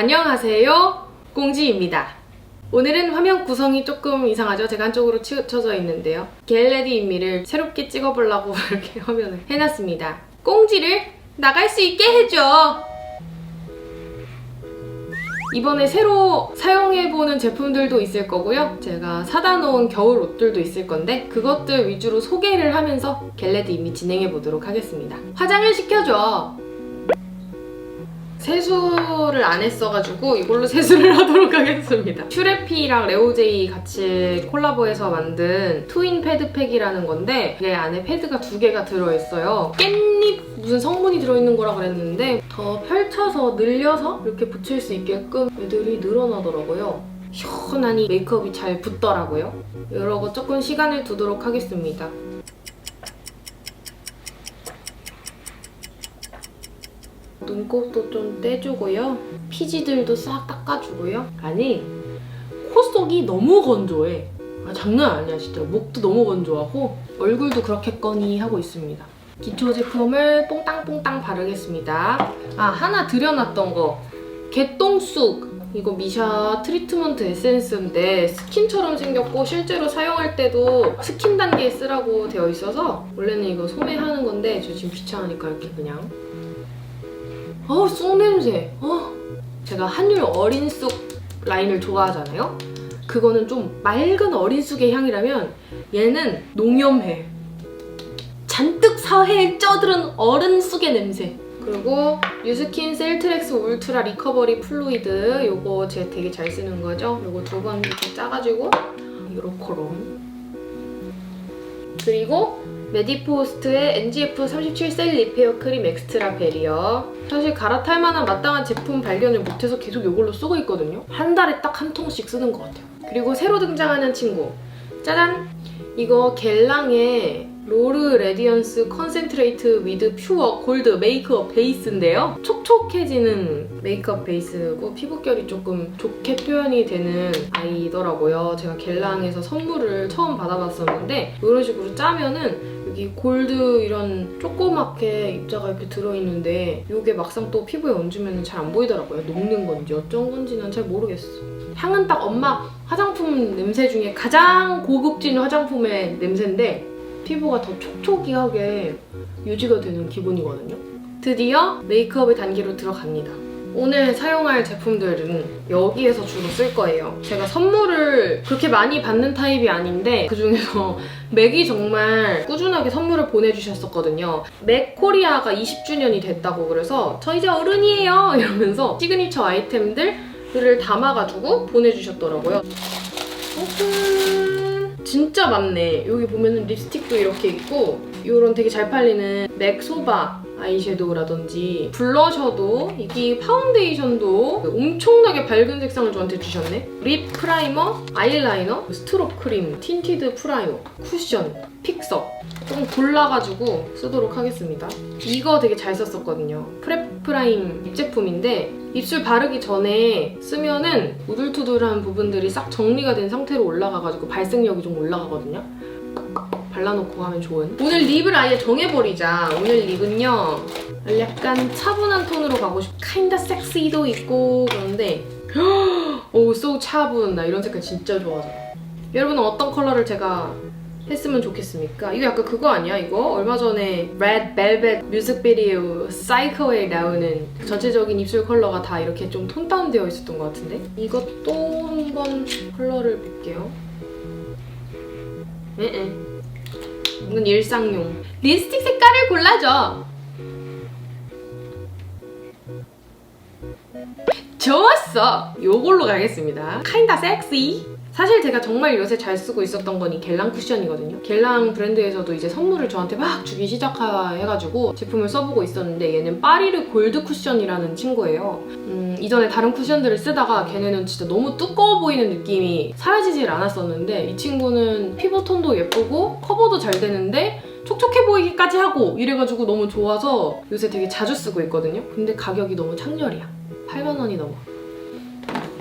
안녕하세요. 꽁지입니다. 오늘은 화면 구성이 조금 이상하죠? 제가 한쪽으로 치우쳐져 있는데요. 겟레디 인미를 새롭게 찍어보려고 이렇게 화면을 해놨습니다. 꽁지를 나갈 수 있게 해줘! 이번에 새로 사용해보는 제품들도 있을 거고요. 제가 사다 놓은 겨울 옷들도 있을 건데 그것들 위주로 소개를 하면서 겟레디 인미 진행해보도록 하겠습니다. 화장을 시켜줘! 세수를 안 했어가지고 이걸로 세수를 하도록 하겠습니다. 슈레피랑 레오제이 같이 콜라보해서 만든 트윈 패드팩이라는 건데 이게 안에 패드가 두 개가 들어있어요. 깻잎 무슨 성분이 들어있는 거라 그랬는데 더 펼쳐서 늘려서 이렇게 붙일 수 있게끔 애들이 늘어나더라고요. 시원하니 메이크업이 잘 붙더라고요. 이러고 조금 시간을 두도록 하겠습니다. 눈곱도 좀 떼주고요. 피지들도 싹 닦아주고요. 아니, 코 속이 너무 건조해. 아, 장난 아니야, 진짜. 목도 너무 건조하고, 얼굴도 그렇겠거니 하고 있습니다. 기초 제품을 뽕땅뽕땅 바르겠습니다. 아, 하나 들여놨던 거. 개똥쑥. 이거 미샤 트리트먼트 에센스인데 스킨처럼 생겼고 실제로 사용할 때도 스킨 단계에 쓰라고 되어 있어서 원래는 이거 소매하는 건데 저 지금 귀찮으니까 이렇게 그냥 어, 쑥 냄새. 어. 제가 한율 어린 쑥 라인을 좋아하잖아요. 그거는 좀 맑은 어린 쑥의 향이라면 얘는 농염해. 잔뜩 사회에 쪄들은 어른 쑥의 냄새. 그리고 뉴스킨 셀트렉스 울트라 리커버리 플루이드 요거 제가 되게 잘 쓰는 거죠. 요거 두 번 이렇게 짜가지고 요렇게롬 그리고 메디포스트의 NGF 37셀 리페어 크림 엑스트라 베리어 사실 갈아탈 만한 마땅한 제품 발견을 못해서 계속 이걸로 쓰고 있거든요 한 달에 딱 한 통씩 쓰는 것 같아요 그리고 새로 등장하는 친구 짜잔! 이거 겔랑의 로르 레디언스 컨센트레이트 위드 퓨어 골드 메이크업 베이스인데요. 촉촉해지는 메이크업 베이스고 피부결이 조금 좋게 표현이 되는 아이더라고요. 제가 겔랑에서 선물을 처음 받아봤었는데 이런 식으로 짜면은 여기 골드 이런 조그맣게 입자가 이렇게 들어있는데 이게 막상 또 피부에 얹으면 잘 안 보이더라고요. 녹는 건지 어쩐 건지는 잘 모르겠어. 향은 딱 엄마 화장품 냄새 중에 가장 고급진 화장품의 냄새인데 피부가 더 촉촉이하게 유지가 되는 기분이거든요. 드디어 메이크업의 단계로 들어갑니다. 오늘 사용할 제품들은 여기에서 주로 쓸 거예요. 제가 선물을 그렇게 많이 받는 타입이 아닌데 그중에서 맥이 정말 꾸준하게 선물을 보내주셨었거든요. 맥 코리아가 20주년이 됐다고 그래서 저 이제 어른이에요 이러면서 시그니처 아이템들을 담아가지고 보내주셨더라고요. 오픈! 진짜 많네. 여기 보면은 립스틱도 이렇게 있고 이런 되게 잘 팔리는 맥 소바 아이섀도우라든지 블러셔도 이게 파운데이션도 엄청나게 밝은 색상을 저한테 주셨네. 립 프라이머, 아이라이너, 스트롭 크림, 틴티드 프라이머, 쿠션, 픽서 조금 골라가지고 쓰도록 하겠습니다. 이거 되게 잘 썼었거든요. 프랩 프라임 립 제품인데 입술 바르기 전에 쓰면은 우둘투둘한 부분들이 싹 정리가 된 상태로 올라가가지고 발색력이 좀 올라가거든요. 발라놓고 하면 좋은. 오늘 립을 아예 정해버리자. 오늘 립은요. 약간 차분한 톤으로 가고 싶. kinda 섹시도 있고 그런데 오, so 차분. 나 이런 색깔 진짜 좋아하잖아. 여러분은 어떤 컬러를 제가 했으면 좋겠습니까? 이거 약간 그거 아니야? 이거 얼마 전에 Red Velvet 뮤직비디오 사이코에 나오는 전체적인 입술 컬러가 다 이렇게 좀 톤 다운되어 있었던 것 같은데 이것도 한번 컬러를 볼게요. 에에. 이건 일상용. 립스틱 색깔을 골라줘. 좋았어. 요걸로 가겠습니다. kinda sexy. 사실 제가 정말 요새 잘 쓰고 있었던 건 이 겔랑 쿠션이거든요. 겔랑 브랜드에서도 이제 선물을 저한테 막 주기 시작해가지고 제품을 써보고 있었는데 얘는 파리르 골드 쿠션이라는 친구예요. 음, 이전에 다른 쿠션들을 쓰다가 걔네는 진짜 너무 두꺼워 보이는 느낌이 사라지질 않았었는데 이 친구는 피부 톤도 예쁘고 커버도 잘 되는데 촉촉해 보이기까지 하고 이래가지고 너무 좋아서 요새 되게 자주 쓰고 있거든요. 근데 가격이 너무 창렬이야. 8만 원이 넘어.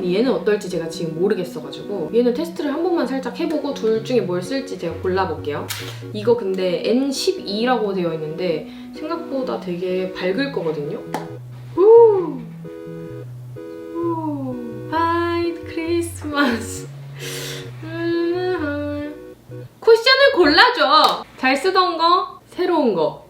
얘는 어떨지 제가 지금 모르겠어가지고 얘는 테스트를 한 번만 살짝 해보고 둘 중에 뭘 쓸지 제가 골라볼게요. 이거 근데 N12라고 되어 있는데 생각보다 되게 밝을 거거든요. 우! 우! 화이트 크리스마스! 음, 음. 쿠션을 골라줘! 잘 쓰던 거, 새로운 거.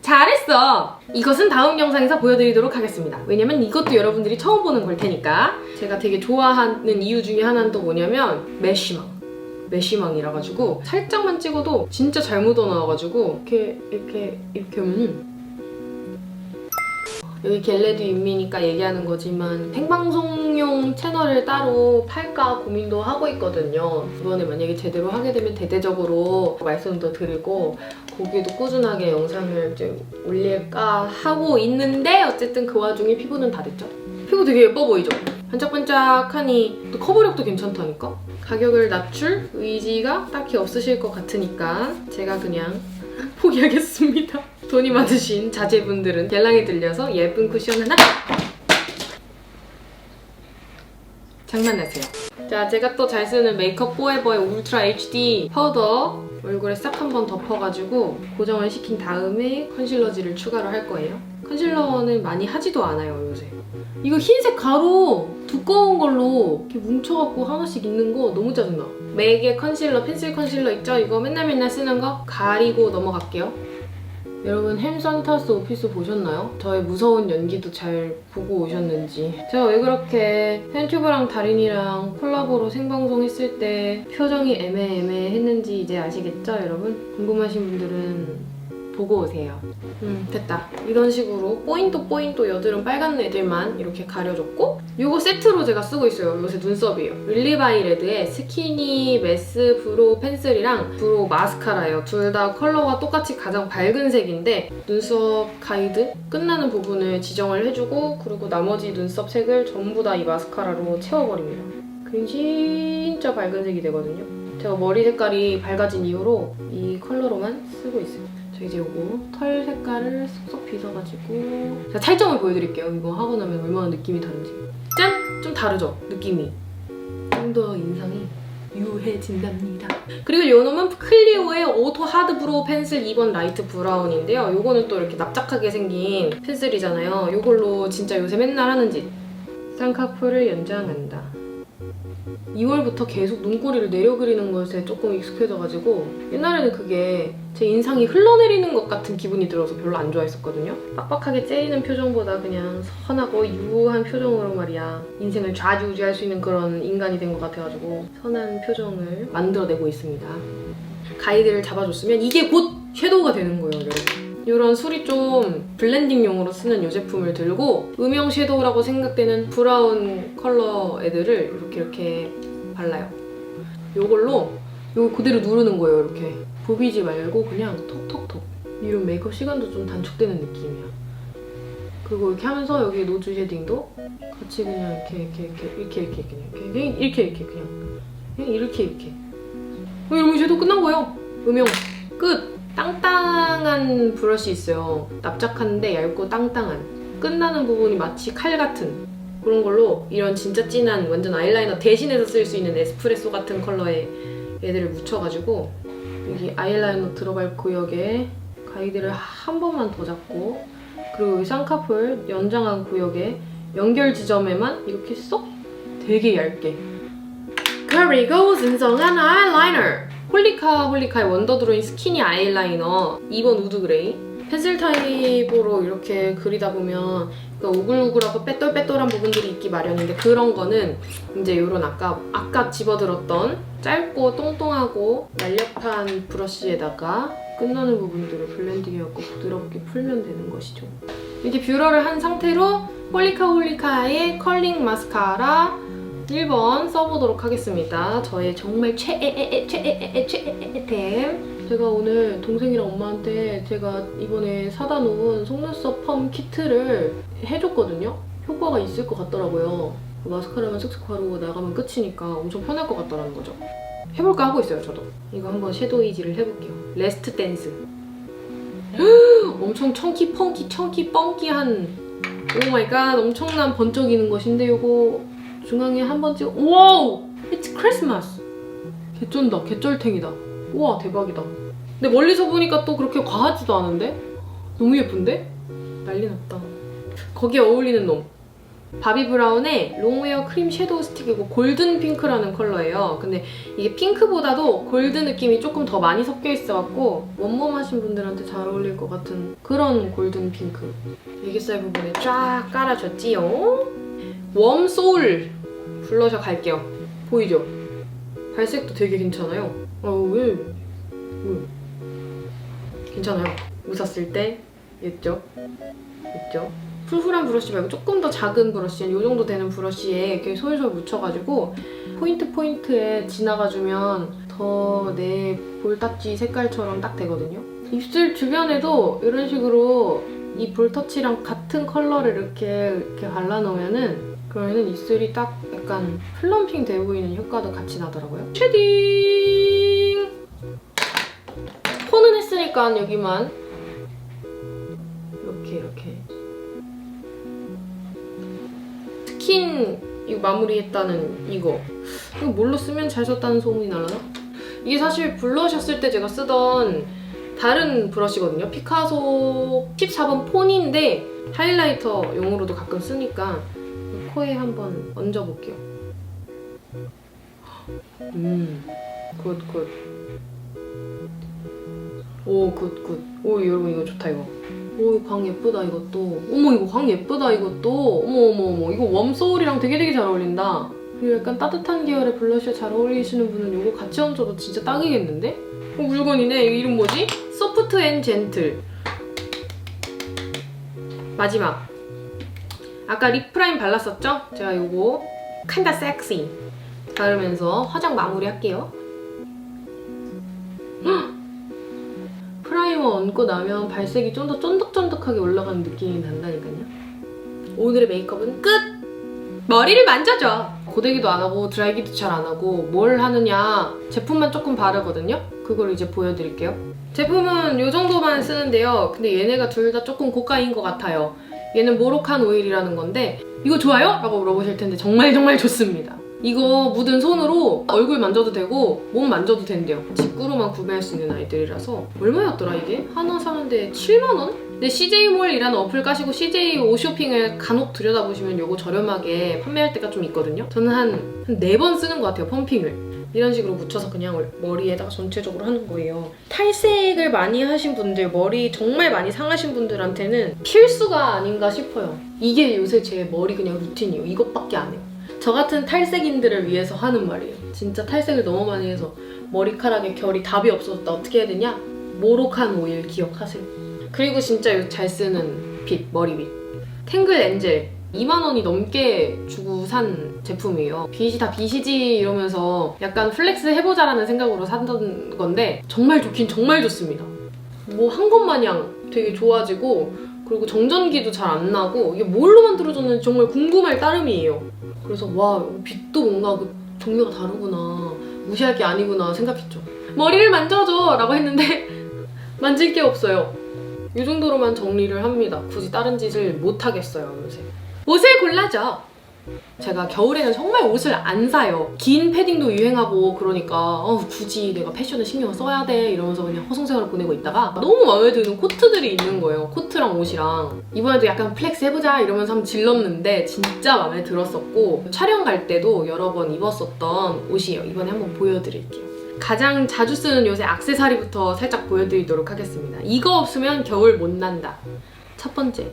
잘했어! 이것은 다음 영상에서 보여드리도록 하겠습니다. 왜냐면 이것도 여러분들이 처음 보는 걸 테니까. 제가 되게 좋아하는 이유 중에 하나는 또 뭐냐면 메쉬망. 메쉬망이라 가지고 살짝만 찍어도 진짜 잘 묻어나와가지고 이렇게 이렇게 이렇게 하면은 여기 겟레드 인미니까 얘기하는 거지만 생방송용 채널을 따로 팔까 고민도 하고 있거든요. 이번에 만약에 제대로 하게 되면 대대적으로 말씀도 드리고 거기도 꾸준하게 영상을 좀 올릴까 하고 있는데 어쨌든 그 와중에 피부는 다 됐죠. 피부 되게 예뻐 보이죠? 반짝반짝하니 또 커버력도 괜찮다니까? 가격을 낮출 의지가 딱히 없으실 것 같으니까 제가 그냥 포기하겠습니다. 돈이 많으신 자제분들은 갤랑에 들려서 예쁜 쿠션 하나 장난하세요. 자, 제가 또 잘 쓰는 메이크업 포에버의 울트라 HD 파우더 얼굴에 싹 한번 덮어가지고 고정을 시킨 다음에 컨실러지를 추가로 할 거예요. 컨실러는 많이 하지도 않아요, 요새. 이거 흰색 가루 두꺼운 걸로 이렇게 뭉쳐갖고 하나씩 있는 거 너무 짜증나. 맥의 컨실러, 펜슬 컨실러 있죠? 이거 맨날 맨날 쓰는 거 가리고 넘어갈게요. 여러분 햄산타스 오피스 보셨나요? 저의 무서운 연기도 잘 보고 오셨는지 제가 왜 그렇게 팬튜브랑 달인이랑 콜라보로 생방송 했을 때 표정이 애매애매했는지 이제 아시겠죠 여러분? 궁금하신 분들은 보고 오세요. 음 됐다. 이런 식으로 뽀인또 뽀인또 여드름 빨간 애들만 이렇게 가려줬고 이거 세트로 제가 쓰고 있어요. 요새 눈썹이에요. 윌리바이 레드의 스키니 메스 브로우 펜슬이랑 브로우 마스카라예요. 둘 다 컬러가 똑같이 가장 밝은 색인데 눈썹 가이드? 끝나는 부분을 지정을 해주고 그리고 나머지 눈썹 색을 전부 다 이 마스카라로 채워버립니다. 그럼 진짜 밝은 색이 되거든요. 제가 머리 색깔이 밝아진 이후로 이 컬러로만 쓰고 있어요 저 이제 요거 털 색깔을 쏙쏙 빗어가지고 제가 차이점을 보여드릴게요. 이거 하고 나면 얼마나 느낌이 다른지. 짠! 좀 다르죠? 느낌이. 좀 더 인상이 유해진답니다. 그리고 요 놈은 클리오의 오토 하드 브로우 펜슬 2번 라이트 브라운인데요. 요거는 또 이렇게 납작하게 생긴 펜슬이잖아요. 요걸로 진짜 요새 맨날 하는 짓. 쌍꺼풀을 연장한다. 2월부터 계속 눈꼬리를 내려 그리는 것에 조금 익숙해져가지고 옛날에는 그게 제 인상이 흘러내리는 것 같은 기분이 들어서 별로 안 좋아했었거든요. 빡빡하게 째리는 표정보다 그냥 선하고 유한 표정으로 말이야 인생을 좌지우지할 수 있는 그런 인간이 된 것 같아가지고 선한 표정을 만들어내고 있습니다. 가이드를 잡아줬으면 이게 곧 섀도우가 되는 거예요, 여러분. 이런 술이 좀 블렌딩용으로 쓰는 이 제품을 들고 음영 섀도우라고 생각되는 브라운 컬러 애들을 이렇게 이렇게 발라요. 이걸로 이거 그대로 누르는 거예요, 이렇게. 부비지 말고 그냥 톡톡톡. 이런 메이크업 시간도 좀 단축되는 느낌이야. 그리고 이렇게 하면서 여기 노즈 쉐딩도 같이 그냥 이렇게 이렇게 이렇게 이렇게 이렇게 그냥 이렇게 이렇게 이렇게 그냥 이렇게 이렇게. 어, 이러면 섀도우 끝난 거예요. 음영 끝. 땅땅한 브러쉬 있어요. 납작한데 얇고 땅땅한. 끝나는 부분이 마치 칼 같은 그런 걸로 이런 진짜 진한 완전 아이라이너 대신해서 쓸 수 있는 에스프레소 같은 컬러의 얘들을 묻혀가지고 여기 아이라이너 들어갈 구역에 가이드를 한 번만 더 잡고 그리고 여기 쌍꺼풀 연장한 구역에 연결 지점에만 이렇게 쏙 되게 얇게 그리고 진정한 아이라이너 홀리카 홀리카의 원더 드로잉 스키니 아이라이너 2번 우드 그레이 펜슬 타입으로 이렇게 그리다 보면 그러니까 오글오글하고 빼똘빼똘한 부분들이 있기 마련인데 그런 거는 이제 이런 아까 아까 집어들었던 짧고 똥똥하고 날렵한 브러쉬에다가 끝나는 부분들을 블렌딩해갖고 부드럽게 풀면 되는 것이죠. 이렇게 뷰러를 한 상태로 홀리카 홀리카의 컬링 마스카라 1번 써보도록 하겠습니다. 저의 정말 최애애애 최애애애 최애애템. 제가 오늘 동생이랑 엄마한테 제가 이번에 사다 놓은 속눈썹 펌 키트를 해줬거든요. 효과가 있을 것 같더라고요. 그 마스카라만 슥슥 바르고 나가면 끝이니까 엄청 편할 것 같다는 거죠. 해볼까 하고 있어요, 저도. 이거 한번 섀도우 이지를 해볼게요. 레스트 댄스. 엄청 청키 펑키 청키 뻥키한 오 마이 갓 엄청난 번쩍이는 것인데 이거 중앙에 한번 찍어 와우! It's Christmas! 개쩐다 개쩔탱이다 우와 대박이다 근데 멀리서 보니까 또 그렇게 과하지도 않은데? 너무 예쁜데? 난리 났다 거기에 어울리는 놈 바비 브라운의 롱웨어 크림 섀도우 스틱이고 골든 핑크라는 컬러예요. 근데 이게 핑크보다도 골드 느낌이 조금 더 많이 섞여 있어갖고 원몸 하신 분들한테 잘 어울릴 것 같은 그런 골든 핑크. 애기살 부분에 쫙 깔아줬지요. 웜 소울 블러셔 갈게요. 보이죠? 발색도 되게 괜찮아요. 어, 왜? 왜? 괜찮아요. 웃었을 때 있죠? 있죠? 풀풀한 브러쉬 말고 조금 더 작은 브러쉬, 이 정도 되는 브러쉬에 이렇게 솔솔 묻혀가지고 포인트 포인트에 지나가주면 더 내 볼딱지 색깔처럼 딱 되거든요. 입술 주변에도 이런 식으로 이 볼터치랑 같은 컬러를 이렇게 이렇게 발라놓으면은 그러면은 입술이 딱 약간 플럼핑 돼 보이는 효과도 같이 나더라고요. 쉐딩! 폰은 했으니까 여기만 이렇게 이렇게 스킨 이거 마무리했다는 이거 이거 뭘로 쓰면 잘 썼다는 소문이 날라나? 이게 사실 블러셔 쓸 때 제가 쓰던 다른 브러쉬거든요. 피카소 14번 폰인데 하이라이터 용으로도 가끔 쓰니까 코에 한번 얹어볼게요. 음, 굿, 굿. 오, 굿, 굿. 오, 여러분 이거 좋다, 이거. 오, 이거 광 예쁘다, 이것도. 어머, 이거 광 예쁘다, 이것도. 어머, 어머, 어머. 이거 웜소울이랑 되게 되게 잘 어울린다. 그리고 약간 따뜻한 계열의 블러셔 잘 어울리시는 분은 이거 같이 얹어도 진짜 딱이겠는데? 어, 물건이네. 이거 이름 뭐지? 소프트 앤 젠틀. 마지막. 아까 립 프라임 발랐었죠? 제가 이거 칸다 섹시 바르면서 화장 마무리 할게요. 헉! 프라이머 얹고 나면 발색이 좀 더 쫀득쫀득하게 올라가는 느낌이 난다니까요. 오늘의 메이크업은 끝! 머리를 만져줘! 고데기도 안 하고 드라이기도 잘 안 하고 뭘 하느냐 제품만 조금 바르거든요. 그걸 이제 보여드릴게요. 제품은 이 정도만 쓰는데요. 근데 얘네가 둘 다 조금 고가인 것 같아요. 얘는 모로칸 오일이라는 건데 이거 좋아요? 라고 물어보실 텐데 정말 정말 좋습니다. 이거 묻은 손으로 얼굴 만져도 되고 몸 만져도 된대요. 직구로만 구매할 수 있는 아이들이라서 얼마였더라 이게? 하나 사는데 7만원? 근데 CJ몰이라는 어플 까시고 CJ 오쇼핑을 간혹 들여다보시면 이거 저렴하게 판매할 때가 좀 있거든요. 저는 한, 한 4번 쓰는 것 같아요, 펌핑을. 이런 식으로 묻혀서 그냥 머리에다가 전체적으로 하는 거예요. 탈색을 많이 하신 분들, 머리 정말 많이 상하신 분들한테는 필수가 아닌가 싶어요. 이게 요새 제 머리 그냥 루틴이에요. 이것밖에 안 해요. 저 같은 탈색인들을 위해서 하는 말이에요. 진짜 탈색을 너무 많이 해서 머리카락에 결이 답이 없어졌다. 어떻게 해야 되냐? 모로칸 오일 기억하세요. 그리고 진짜 요잘 쓰는 빗, 머리빗. 탱글 엔젤. 2만 원이 넘게 주고 산 제품이에요. 빗이 다 빗이지 이러면서 약간 플렉스 해보자라는 생각으로 샀던 건데 정말 좋긴 정말 좋습니다. 뭐 한 것 마냥 되게 좋아지고 그리고 정전기도 잘 안 나고 이게 뭘로 만들어졌는지 정말 궁금할 따름이에요. 그래서 와 빛도 뭔가 그 종류가 다르구나 무시할 게 아니구나 생각했죠. 머리를 만져줘 라고 했는데 만질 게 없어요. 이 정도로만 정리를 합니다. 굳이 다른 짓을 못 하겠어요 요새. 옷을 골라줘. 제가 겨울에는 정말 옷을 안 사요. 긴 패딩도 유행하고 그러니까 어, 굳이 내가 패션에 신경을 써야 돼 이러면서 그냥 허송세월을 보내고 있다가 너무 마음에 드는 코트들이 있는 거예요. 코트랑 옷이랑 이번에도 약간 플렉스 해보자 이러면서 한번 질렀는데 진짜 마음에 들었었고 촬영 갈 때도 여러 번 입었었던 옷이에요. 이번에 한번 보여드릴게요. 가장 자주 쓰는 요새 악세사리부터 살짝 보여드리도록 하겠습니다. 이거 없으면 겨울 못 난다. 첫 번째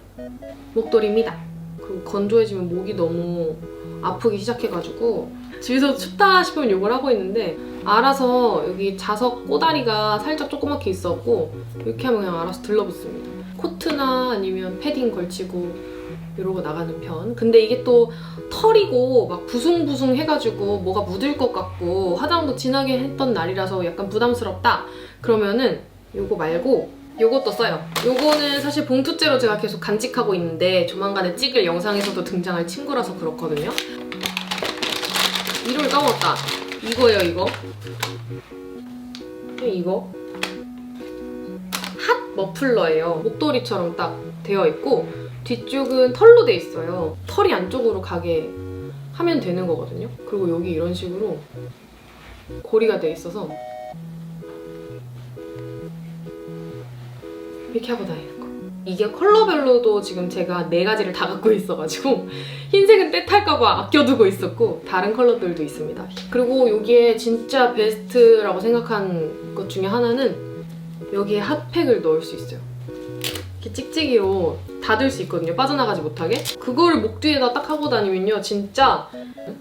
목도리입니다. 건조해지면 목이 너무 아프기 시작해가지고 집에서 춥다 싶으면 이걸 하고 있는데 알아서 여기 자석 꼬다리가 살짝 조그맣게 있었고 이렇게 하면 그냥 알아서 들러붙습니다. 코트나 아니면 패딩 걸치고 이러고 나가는 편. 근데 이게 또 털이고 막 부숭부숭 해가지고 뭐가 묻을 것 같고 화장도 진하게 했던 날이라서 약간 부담스럽다. 그러면은 이거 말고 요것도 써요. 요거는 사실 봉투째로 제가 계속 간직하고 있는데 조만간에 찍을 영상에서도 등장할 친구라서 그렇거든요. 이름을 까먹었다. 이거예요, 이거. 네, 이거. 핫 머플러예요. 목도리처럼 딱 되어 있고 뒤쪽은 털로 돼 있어요. 털이 안쪽으로 가게 하면 되는 거거든요. 그리고 여기 이런 식으로 고리가 돼 있어서 이렇게 하고 다니는 거. 이게 컬러별로도 지금 제가 네 가지를 다 갖고 있어가지고 흰색은 때탈까봐 아껴두고 있었고 다른 컬러들도 있습니다. 그리고 여기에 진짜 베스트라고 생각한 것 중에 하나는 여기에 핫팩을 넣을 수 있어요. 이렇게 찍찍이로 닫을 수 있거든요. 빠져나가지 못하게. 그거를 목 뒤에다 딱 하고 다니면요. 진짜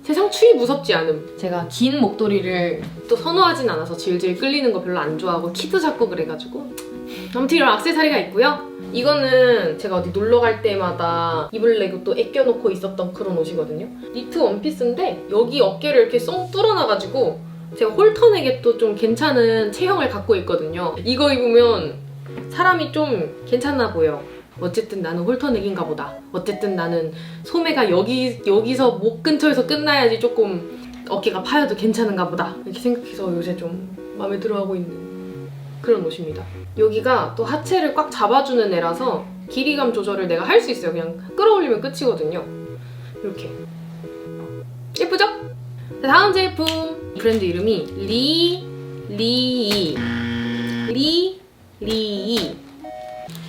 세상 추위 무섭지 않음. 제가 긴 목도리를 또 선호하진 않아서 질질 끌리는 거 별로 안 좋아하고 키도 작고 그래가지고 아무튼 이런 악세사리가 있고요. 이거는 제가 어디 놀러 갈 때마다 입으려고 또 아껴놓고 있었던 그런 옷이거든요. 니트 원피스인데 여기 어깨를 이렇게 쏙 뚫어놔가지고 제가 홀터넥에 또좀 괜찮은 체형을 갖고 있거든요. 이거 입으면 사람이 좀 괜찮아 보여. 어쨌든 나는 홀터넥인가 보다. 어쨌든 나는 소매가 여기 여기서 목 근처에서 끝나야지 조금 어깨가 파여도 괜찮은가 보다. 이렇게 생각해서 요새 좀 마음에 들어 하고 있는 그런 옷입니다. 여기가 또 하체를 꽉 잡아주는 애라서 길이감 조절을 내가 할 수 있어요. 그냥 끌어올리면 끝이거든요. 이렇게 예쁘죠? 자, 다음 제품 브랜드 이름이 리 리이 리 리이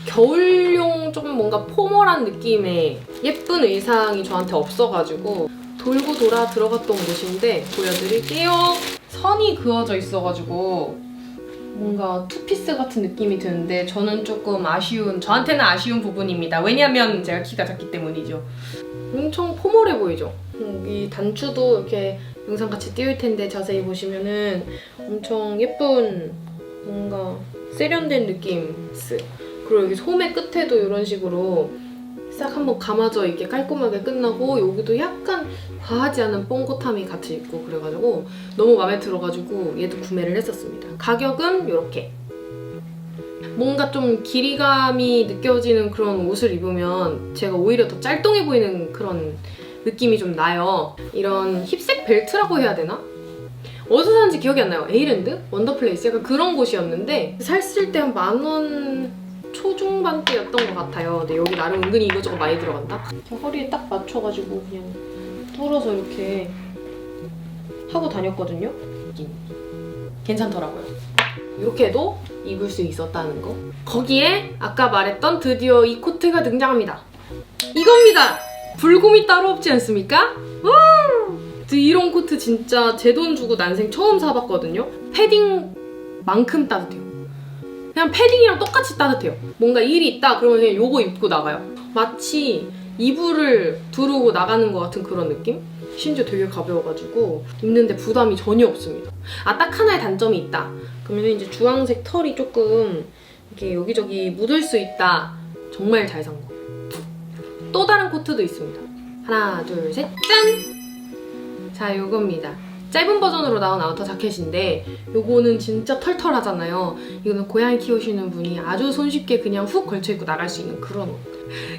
겨울용 조금 뭔가 포멀한 느낌의 예쁜 의상이 저한테 없어가지고 돌고 돌아 들어갔던 곳인데 보여드릴게요. 선이 그어져 있어가지고 뭔가 투피스 같은 느낌이 드는데 저는 조금 아쉬운 저한테는 아쉬운 부분입니다. 왜냐면 제가 키가 작기 때문이죠. 엄청 포멀해 보이죠? 여기 단추도 이렇게 영상 같이 띄울 텐데 자세히 보시면은 엄청 예쁜 뭔가 세련된 느낌 스. 그리고 여기 소매 끝에도 이런 식으로 싹 한번 감아져 있게 깔끔하게 끝나고 여기도 약간 과하지 않은 뽕긋함이 같이 있고 그래가지고 너무 마음에 들어가지고 얘도 구매를 했었습니다. 가격은 이렇게 뭔가 좀 길이감이 느껴지는 그런 옷을 입으면 제가 오히려 더 짤뚱해 보이는 그런 느낌이 좀 나요. 이런 힙색 벨트라고 해야 되나? 어디서 샀는지 기억이 안 나요. 에이랜드? 원더플레이스? 약간 그런 곳이었는데 샀을 때 한 만원 초중반대였던 것 같아요. 근데 여기 나름 은근히 이거저거 많이 들어간다. 저 허리에 딱 맞춰가지고 그냥 뚫어서 이렇게 하고 다녔거든요. 괜찮더라고요. 이렇게도 입을 수 있었다는 거. 거기에 아까 말했던 드디어 이 코트가 등장합니다. 이겁니다. 불곰이 따로 없지 않습니까? 와! 이런 코트 진짜 제 돈 주고 난생 처음 사봤거든요. 패딩만큼 따뜻해요. 그냥 패딩이랑 똑같이 따뜻해요. 뭔가 일이 있다 그러면 그냥 요거 입고 나가요. 마치 이불을 두르고 나가는 것 같은 그런 느낌? 심지어 되게 가벼워가지고 입는데 부담이 전혀 없습니다. 아, 딱 하나의 단점이 있다. 그러면 이제 주황색 털이 조금 이렇게 여기저기 묻을 수 있다. 정말 잘 산 거. 또 다른 코트도 있습니다. 하나, 둘, 셋, 짠! 자, 요겁니다. 짧은 버전으로 나온 아우터 자켓인데 요거는 진짜 털털하잖아요. 이거는 고양이 키우시는 분이 아주 손쉽게 그냥 훅 걸쳐 입고 나갈 수 있는 그런 옷.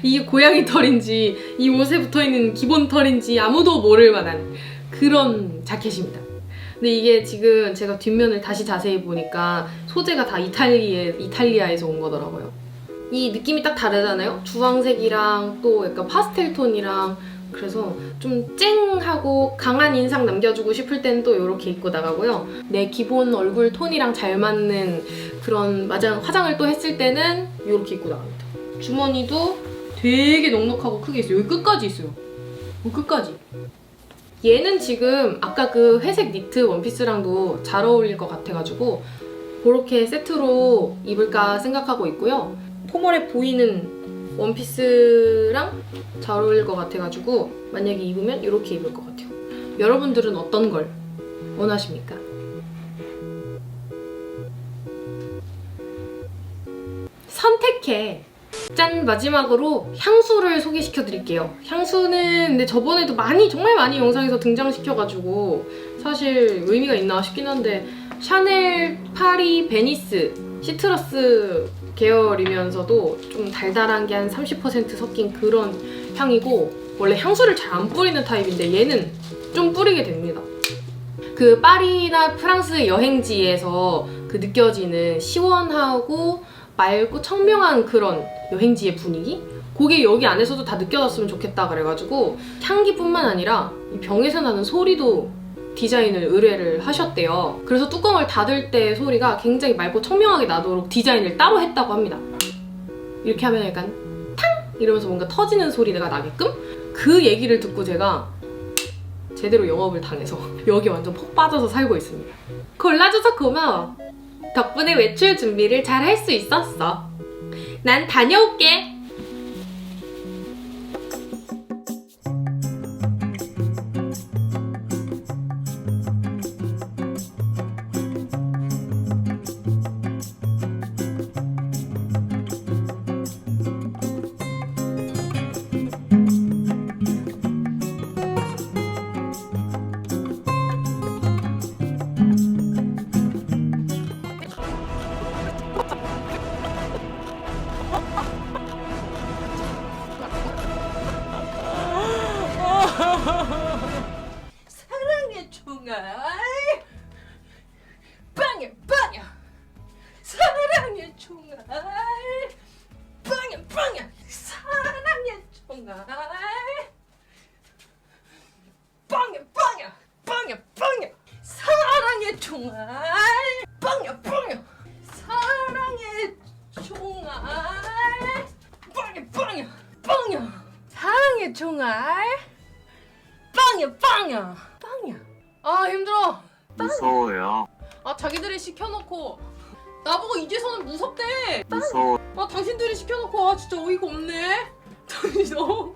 이게 고양이 털인지 이 옷에 붙어 있는 기본 털인지 아무도 모를 만한 그런 자켓입니다. 근데 이게 지금 제가 뒷면을 다시 자세히 보니까 소재가 다 이탈리에, 이탈리아에서 온 거더라고요. 이 느낌이 딱 다르잖아요? 주황색이랑 또 약간 파스텔 톤이랑 그래서 좀 쨍하고 강한 인상 남겨주고 싶을 땐또 이렇게 입고 나가고요. 내 기본 얼굴 톤이랑 잘 맞는 그런 맞아 화장을 또 했을 때는 이렇게 입고 나갑니다. 주머니도 되게 넉넉하고 크게 있어요. 여기 끝까지 있어요. 여기 끝까지. 얘는 지금 아까 그 회색 니트 원피스랑도 잘 어울릴 것 같아가지고 그렇게 세트로 입을까 생각하고 있고요. 포멀해 보이는 원피스랑 잘 어울릴 것 같아가지고 만약에 입으면 이렇게 입을 것 같아요. 여러분들은 어떤 걸 원하십니까? 선택해. 짠 마지막으로 향수를 소개시켜 드릴게요. 향수는 근데 저번에도 많이 정말 많이 영상에서 등장시켜가지고 사실 의미가 있나 싶긴 한데 샤넬 파리 베니스 시트러스 계열이면서도 좀 달달한 게 한 30% 섞인 그런 향이고 원래 향수를 잘 안 뿌리는 타입인데 얘는 좀 뿌리게 됩니다. 그 파리나 프랑스 여행지에서 그 느껴지는 시원하고 맑고 청명한 그런 여행지의 분위기? 그게 여기 안에서도 다 느껴졌으면 좋겠다 그래가지고 향기뿐만 아니라 이 병에서 나는 소리도 디자인을 의뢰를 하셨대요. 그래서 뚜껑을 닫을 때 소리가 굉장히 맑고 청명하게 나도록 디자인을 따로 했다고 합니다. 이렇게 하면 약간 탕 이러면서 뭔가 터지는 소리가 나게끔 그 얘기를 듣고 제가 제대로 영업을 당해서 여기 완전 폭 빠져서 살고 있습니다. 골라줘서 고마워. 덕분에 외출 준비를 잘 할 수 있었어. 난 다녀올게. 사랑의 총알. 빵야 빵야. 빵야. 아 힘들어. 무서워요. 아 자기들이 시켜놓고. 나보고 이제서는 무섭대. 무서워. 아 당신들이 시켜놓고. 아 진짜 어이가 없네. 당신 어